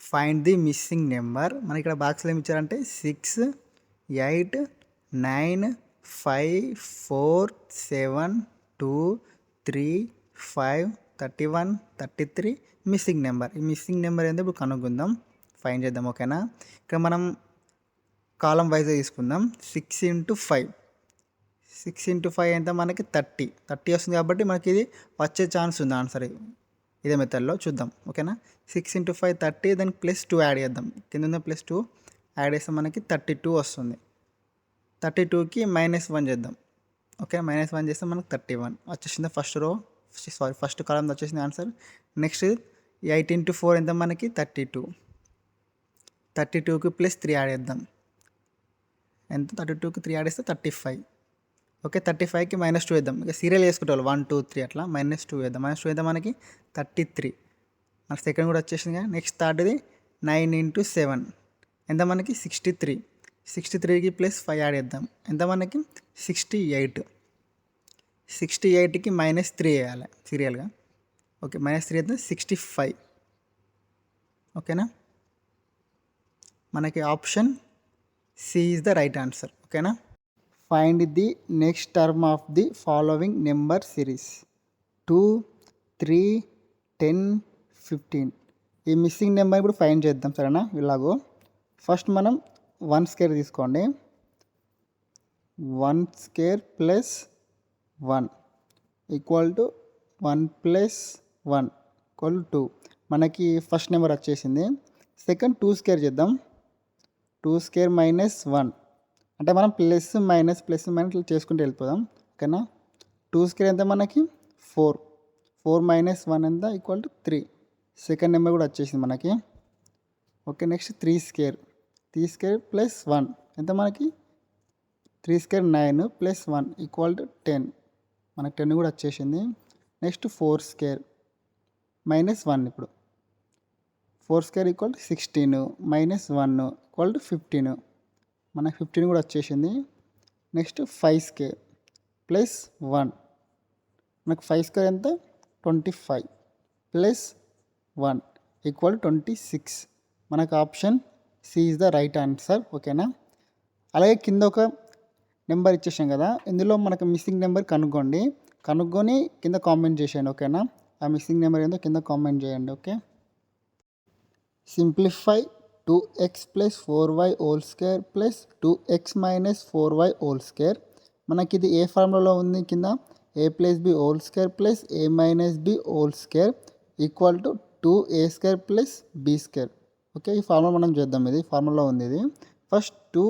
Find the missing number మనకి ఇక్కడ బాక్స్లో ఏమి ఇచ్చారంటే six eight nine five four seven two three five thirty one thirty three missing number ఈ missing number ఏందో ఇప్పుడు కనుక్కుందాం. ఫైన్ చేద్దాం ఓకేనా ఇక్కడ మనం కాలం వైజ్గా తీసుకుందాం. Six into five six into five ఎంత? మనకి థర్టీ థర్టీ వస్తుంది కాబట్టి మనకి ఇది వచ్చే ఛాన్స్ ఉంది. ఆన్సర్ ఇదే మెథడ్లో చూద్దాం ఓకేనా సిక్స్ ఇంటూ ఫైవ్ థర్టీ దానికి ప్లస్ టూ యాడ్ చేద్దాం. కింద ఉన్న ప్లస్ టూ యాడ్ చేస్తే మనకి థర్టీ టూ వస్తుంది. థర్టీ టూకి మైనస్ వన్ చేద్దాం ఓకే మైనస్ వన్ చేస్తే మనకు థర్టీ వన్ వచ్చేసింది first row sorry first column వచ్చేసింది answer next eight into four ఎంత మనకి? థర్టీ టూ థర్టీ టూకి ప్లస్ త్రీ యాడ్ చేద్దాం. ఎంత? థర్టీ టూకి త్రీ యాడ్ చేస్తే థర్టీ ఫైవ్ ఓకే థర్టీ ఫైవ్కి మైనస్ టూ వేద్దాం. ఇక సీరియల్ వేసుకుంటాం వన్ టూ త్రీ అట్లా మైనస్ టూ వేద్దాం. మైనస్ టూ వేద్దాం మనకి థర్టీ త్రీ. మన సెకండ్ కూడా వచ్చేసింది కదా. నెక్స్ట్ థర్డ్ది నైన్ ఇంటూ సెవెన్ ఎంత మనకి? సిక్స్టీ త్రీ సిక్స్టీ త్రీకి ప్లస్ ఫైవ్ యాడ్ చేద్దాం. ఎంత మనకి? సిక్స్టీ ఎయిట్ సిక్స్టీ ఎయిట్కి మైనస్ త్రీ వేయాలి సీరియల్గా ఓకే మైనస్ త్రీ అయితే సిక్స్టీ ఫైవ్ ఓకేనా? మనకి option C is the right answer ఓకేనా? Find the next term of the following number series two three ten fifteen ఈ మిస్సింగ్ నెంబర్ ఇప్పుడు find చేద్దాం సరేనా? ఇలాగో. ఫస్ట్ మనం వన్ స్కేర్ తీసుకోండి. One square plus one equal to one plus one equal two మనకి first number వచ్చేసింది. Second two square చేద్దాం. టూ స్కేర్ మైనస్ వన్ అంటే మనం ప్లస్ మైనస్ ప్లస్ మైనస్ ఇట్లా చేసుకుంటూ వెళ్ళిపోదాం. ఓకేనా? టూ స్కేర్ ఎంత మనకి? ఫోర్ ఫోర్ మైనస్ వన్ ఎంత? Equal to three second number కూడా వచ్చేసింది మనకి. Okay next three square three square plus one ఎంత మనకి? Three square nine plus one equal to ten మనకి టెన్ కూడా వచ్చేసింది. Next four square minus one ఇప్పుడు. Four square equal to sixteen minus one equal to fifteen మనకు fifteen కూడా వచ్చేసింది. Next five square plus one మనకు ఫైవ్ స్క్వేర్ ఎంత? Twenty five plus one equal twenty six మనకు option C is the right answer ఓకేనా అలాగే కింద ఒక నెంబర్ ఇచ్చేసాం కదా. ఇందులో మనకు మిస్సింగ్ నెంబర్ కనుక్కోండి. కనుక్కొని కింద కామెంట్ చేసేయండి ఓకేనా ఆ మిస్సింగ్ నెంబర్ ఏందో కింద కామెంట్ చేయండి okay simplify two x plus four y whole square plus two x minus four y whole square మనకి ఇది ఏ ఫార్ములాలో ఉంది కింద? A plus b whole square plus a minus b whole square equal to two a square plus b square okay ఈ formula మనం చేద్దాం. ఇది ఫార్ములా ఉంది ఇది. First two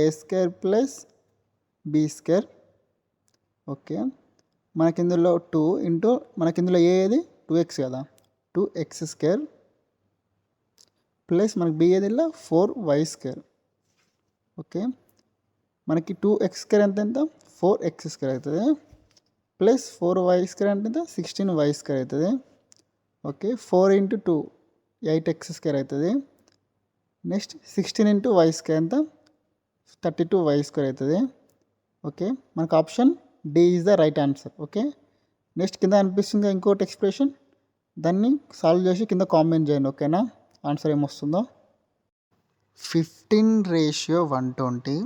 a square plus b square okay మనకి ఇందులో టూ ఇంటూ మనకి ఇందులో ఏది? టూ ఎక్స్ కదా. టూ ఎక్స్ స్క్వేర్ ప్లస్ మనకి బి ఏది ఇలా ఫోర్ వై స్క్వేర్ ఓకే మనకి టూ ఎక్స్ స్క్వేర్ ఎంత ఎంత? ఫోర్ ఎక్స్ స్క్వేర్ అవుతుంది. ప్లస్ ఫోర్ వై స్క్వేర్ అంటే ఎంత? సిక్స్టీన్ వై స్క్వేర్ అవుతుంది. Okay four into two eight x square అవుతుంది. Next sixteen into y square ఎంత? థర్టీ టూ వై స్క్వేర్ అవుతుంది. ఓకే మనకు option D is the right answer okay next కింద అనిపిస్తుంది ఇంకోటి ఎక్స్ప్రెషన్ దాన్ని సాల్వ్ చేసి కింద కామెంట్ చేయండి ఓకేనా answer ఏమొస్తుందో? Fifteen ratio one twenty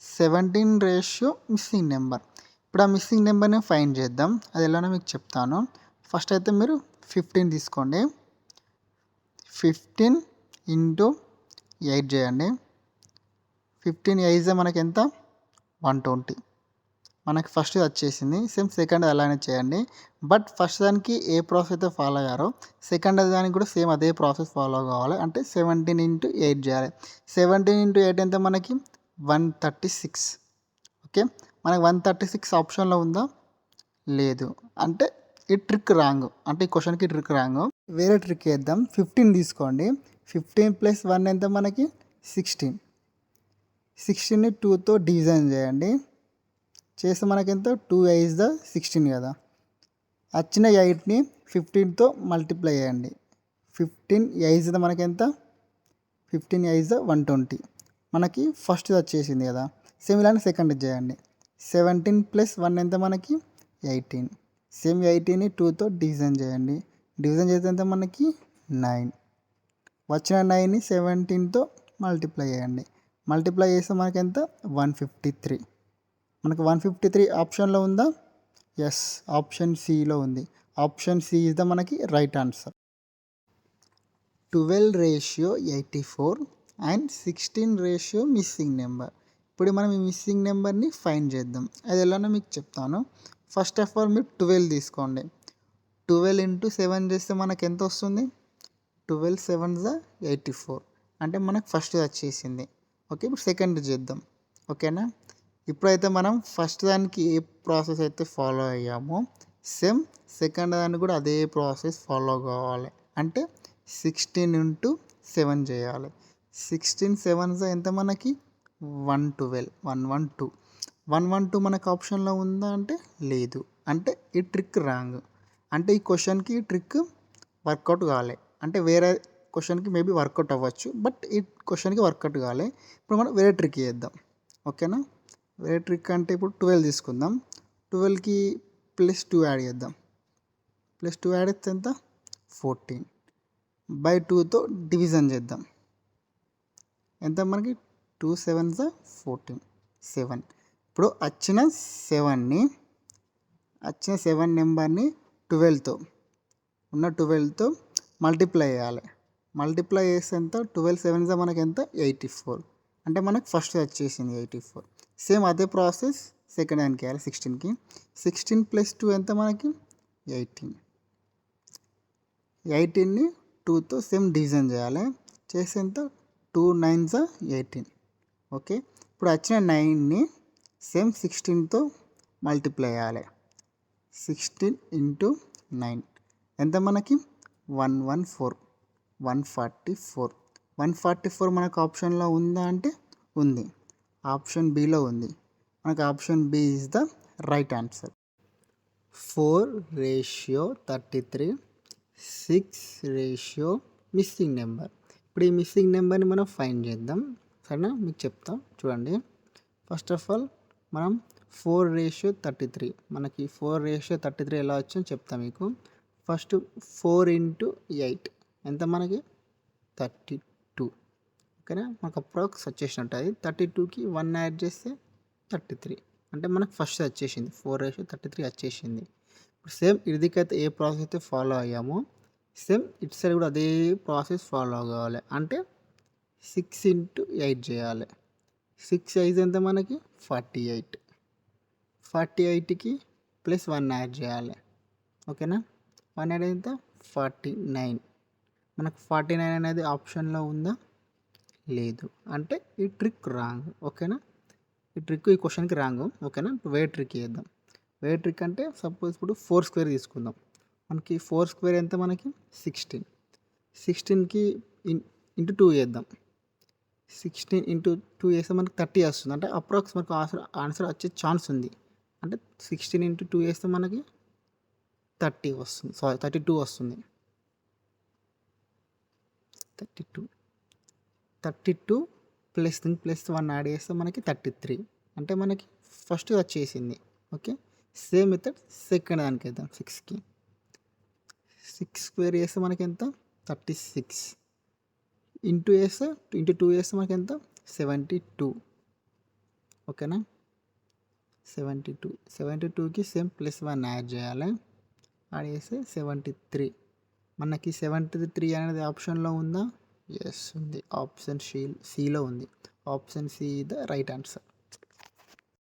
seventeen ratio missing number ఇప్పుడు ఆ మిస్సింగ్ నెంబర్ని ఫైండ్ చేద్దాం. అది ఎలానో మీకు చెప్తాను. ఫస్ట్ అయితే మీరు ఫిఫ్టీన్ తీసుకోండి. ఫిఫ్టీన్ ఇంటూ ఎయిట్ చేయండి. ఫిఫ్టీన్ ఎయిజే మనకి ఎంత వన్ ట్వంటీ మనకి ఫస్ట్ వచ్చేసింది. సేమ్ సెకండ్ అలానే చేయండి. బట్ ఫస్ట్ దానికి ఏ ప్రాసెస్ అయితే ఫాలో అయ్యారో సెకండ్ దానికి కూడా సేమ్ అదే ప్రాసెస్ ఫాలో కావాలి. అంటే సెవెంటీన్ ఇంటూ ఎయిట్ చేయాలి. సెవెంటీన్ ఇంటూ ఎయిట్ ఎంత మనకి? వన్ థర్టీ సిక్స్ ఓకే మనకి వన్ థర్టీ సిక్స్ ఆప్షన్లో ఉందా? లేదు. అంటే ఈ ట్రిక్ రాంగ్ అంటే ఈ క్వశ్చన్కి ట్రిక్ రాంగ్ వేరే ట్రిక్ వేద్దాం ఫిఫ్టీన్ తీసుకోండి. ఫిఫ్టీన్ ప్లస్ వన్ ఎంత మనకి? సిక్స్టీన్ సిక్స్టీన్ని టూతో డివిజన్ చేయండి. చేస్తే మనకి ఎంత టూ ఇస్ ద సిక్స్టీన్ కదా. వచ్చిన ఎయిట్ని ఫిఫ్టీన్తో మల్టిప్లై చేయండి. ఫిఫ్టీన్ ఎయిట్ ద మనకి ఎంత fifteen is the one twenty. మనకి ఫస్ట్ వచ్చేసింది కదా. సేమ్ ఇలానే సెకండ్ చేయండి. సెవెంటీన్ ప్లస్ వన్ ఎంత మనకి? ఎయిటీన్. సేమ్ ఎయిటీన్ని టూతో డివిజన్ చేయండి. డివిజన్ చేస్తే ఎంత మనకి? నైన్. వచ్చిన నైన్ని సెవెంటీన్తో మల్టిప్లై చేయండి. మల్టిప్లై చేస్తే మనకి ఎంత వన్ ఫిఫ్టీ త్రీ. మనకు వన్ ఫిఫ్టీ త్రీ ఆప్షన్లో ఉందా? ఎస్ ఆప్షన్ సిలో ఉంది. ఆప్షన్ సి ఇస్ ద మనకి right answer twelve ratio eighty four and sixteen ratio missing number. ఇప్పుడు మనం ఈ మిస్సింగ్ నెంబర్ని ఫైండ్ చేద్దాం. అది ఎలానో మీకు చెప్తాను. ఫస్ట్ ఆఫ్ ఆల్ మీరు ట్వెల్వ్ తీసుకోండి. ట్వెల్వ్ ఇంటూ సెవెన్ చేస్తే మనకు ఎంత వస్తుంది? ట్వెల్వ్ సెవెన్ జా ఎయిటీ ఫోర్. అంటే మనకు ఫస్ట్ వచ్చేసింది. ఓకే ఇప్పుడు సెకండ్ చేద్దాం. ఓకేనా? ఇప్పుడైతే మనం ఫస్ట్ దానికి ఏ ప్రాసెస్ అయితే ఫాలో అయ్యామో సేమ్ సెకండ్ దానికి కూడా అదే ప్రాసెస్ ఫాలో కావాలి. అంటే సిక్స్టీన్ ఇంటూ సెవెన్ చేయాలి. సిక్స్టీన్ సెవెన్ ఎంత మనకి? One twelve one one two one one two మనకు ఆప్షన్లో ఉందా అంటే లేదు. అంటే ఈ ట్రిక్ రాంగ్ అంటే ఈ క్వశ్చన్కి ఈ ట్రిక్ వర్కౌట్ కాలే. అంటే వేరే క్వశ్చన్కి మేబీ వర్కౌట్ అవ్వచ్చు బట్ ఈ క్వశ్చన్కి వర్కౌట్ కాలే. ఇప్పుడు మనం వేరే ట్రిక్ చేద్దాం. ఓకేనా వేరే ట్రిక్ అంటే ఇప్పుడు ట్వెల్వ్ తీసుకుందాం. ట్వెల్వ్కి ప్లస్ టూ యాడ్ చేద్దాం. ప్లస్ టూ యాడ్ చేస్తే ఎంత? ఫోర్టీన్ బై టూతో డివిజన్ చేద్దాం. ఎంత మనకి? టూ సెవెన్ ఫోర్టీన్ సెవెన్ ఇప్పుడు వచ్చిన సెవెన్ని వచ్చిన సెవెన్ నెంబర్ని ట్వెల్వ్తో ఉన్న ట్వెల్వ్తో మల్టిప్లై చేయాలి. మల్టిప్లై చేస్తే ఎంత? ట్వెల్వ్ సెవెన్ మనకి ఎంత? ఎయిటీ ఫోర్ అంటే మనకు ఫస్ట్ వచ్చేసింది ఎయిటీ ఫోర్ సేమ్ అదే ప్రాసెస్ సెకండ్ హ్యాండ్కి వేయాలి సిక్స్టీన్కి సిక్స్టీన్ ప్లస్ టూ ఎంత మనకి? ఎయిటీన్ ఎయిటీన్ని టూతో సేమ్ డివిజన్ చేయాలి. చేస్తే ఎంత టూ నైన్స్ ఎయిటీన్ ఓకే ఇప్పుడు వచ్చిన నైన్ని సేమ్ సిక్స్టీన్తో మల్టిప్లై చేయాలి. సిక్స్టీన్ ఇంటూ నైన్ ఎంత మనకి? One one four one forty four one forty four మనకు ఆప్షన్లో ఉందా అంటే ఉంది. ఆప్షన్ బిలో ఉంది. మనకు option B is the right answer four ratio thirty three six ratio missing number ఇప్పుడు ఈ మిస్సింగ్ నెంబర్ని మనం ఫైండ్ చేద్దాం. సరేనా? మీకు చెప్తాం. చూడండి. ఫస్ట్ ఆఫ్ ఆల్ మనం ఫోర్ రేషియో థర్టీ త్రీ మనకి ఫోర్ రేషియో థర్టీ త్రీ ఎలా వచ్చిందో చెప్తాం మీకు. ఫస్ట్ ఫోర్ ఇంటూ ఎయిట్ ఎంత మనకి? థర్టీ ఓకేనా? మనకు అప్రాక్స్ వచ్చేసినట్టు ఉంటుంది థర్టీ టూకి వన్ యాడ్ చేస్తే థర్టీ త్రీ. అంటే మనకు ఫస్ట్ వచ్చేసింది. ఫోర్ రేషియో థర్టీ త్రీ వచ్చేసింది. ఇప్పుడు సేమ్ ఇదికైతే ఏ ప్రాసెస్ అయితే ఫాలో అయ్యామో సేమ్ ఇటు సైడ్ కూడా అదే ప్రాసెస్ ఫాలో కావాలి. అంటే సిక్స్ ఇంటూ ఎయిట్ చేయాలి. సిక్స్ ఐజ్ ఎంత మనకి? Forty eight. ఫార్టీ ఎయిట్కి ప్లస్ వన్ యాడ్ చేయాలి. ఓకేనా? వన్ యాడ్ ఎంత? Forty nine. మనకు ఫార్టీ నైన్ అనేది ఆప్షన్లో ఉందా? లేదు. అంటే ఈ ట్రిక్ రాంగ్ ఓకేనా? ఈ ట్రిక్ ఈ క్వశ్చన్కి రాంగ్ ఓకేనా? ఇప్పుడు వే ట్రిక్ చేద్దాం. వే ట్రిక్ అంటే సపోజ్ ఇప్పుడు ఫోర్ స్క్వేర్ తీసుకుందాం. మనకి ఫోర్ స్క్వేర్ ఎంత మనకి? సిక్స్టీన్ సిక్స్టీన్కి ఇన్ ఇంటూ టూ చేద్దాం. సిక్స్టీన్ ఇంటూ టూ చేస్తే మనకి థర్టీ వస్తుంది. అంటే అప్రాక్స్ మనకు ఆన్సర్ ఆన్సర్ వచ్చే ఛాన్స్ ఉంది. అంటే సిక్స్టీన్ ఇంటూ టూ వేస్తే మనకి థర్టీ వస్తుంది. సారీ థర్టీ టూ వస్తుంది. Thirty two thirty two plus plus one add చేస్తే మనకి థర్టీ త్రీ. అంటే మనకి ఫస్ట్ వచ్చేసింది. ఓకే? సేమ్ మెథడ్ సెకండ్ దానికి వేద్దాం సిక్స్కి. సిక్స్ స్క్వేర్ చేస్తే మనకి ఎంత? Thirty six. ఇంటూ వేస్తే ఇంటూ టూ వేస్తే మనకి ఎంత? Seventy two. ఓకేనా? Seventy two. సెవెంటీ టూకి సేమ్ ప్లస్ వన్ యాడ్ చేయాలి. యాడ్ చేస్తే సెవెంటీ త్రీ. మనకి సెవెంటీ త్రీ అనేది ఆప్షన్లో ఉందా? ఎస్ ఉంది. ఆప్షన్ సి సిలో ఉంది. Option C the right answer